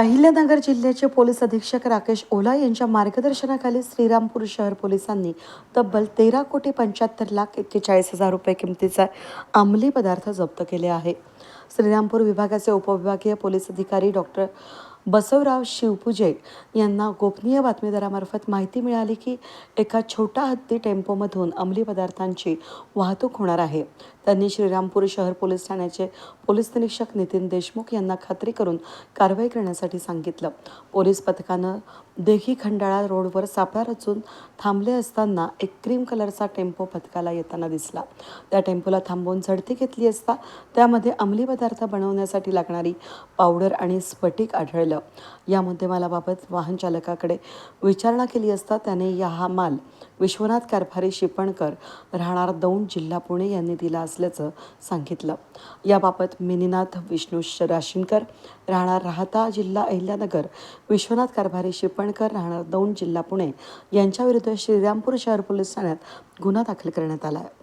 अहिल्यानगर जिल्ह्याचे पोलीस अधीक्षक राकेश ओला यांच्या मार्गदर्शनाखाली श्रीरामपूर शहर पोलिसांनी तब्बल तेरा कोटी पंच्याहत्तर लाख एक्केचाळीस हजार रुपये किमतीचा अंमली पदार्थ जप्त केले आहे. श्रीरामपूर विभागाचे उपविभागीय पोलीस अधिकारी डॉक्टर बसवराव शिवपूजे यांना गोपनीय बातमीदारामार्फत माहिती मिळाली की एका छोटा हत्ती टेम्पोमधून अंमली पदार्थांची वाहतूक होणार आहे. त्यांनी श्रीरामपूर शहर पोलीस ठाण्याचे पोलीस निरीक्षक नितीन देशमुख यांना खात्री करून कारवाई करण्यासाठी सांगितलं. पोलीस पथकानं देही खंडाळा रोडवर सापळा रचून थांबले असताना एक क्रीम कलरचा टेम्पो पथकाला येताना दिसला. त्या टेम्पोला थांबवून झडती घेतली असता त्यामध्ये अंमली पदार्थ बनवण्यासाठी लागणारी पावडर आणि स्फटिक आढळलं. या मुद्देमालाबाबत वाहन चालकाकडे विचारणा केली असता त्याने या हा माल विश्वनाथ कारभारी शिपणकर राहणार दौंड जिल्हा पुणे यांनी दिला असल्याचं सांगितलं. याबाबत मिनीनाथ विष्णू श- राशीनकर राहणार राहता जिल्हा अहिल्यानगर विश्वनाथ कारभारी शिपणकर राहणार दौंड जिल्हा पुणे यांच्याविरुद्ध श्रीरामपूर शहर पोलीस ठाण्यात गुन्हा दाखल करण्यात आला आहे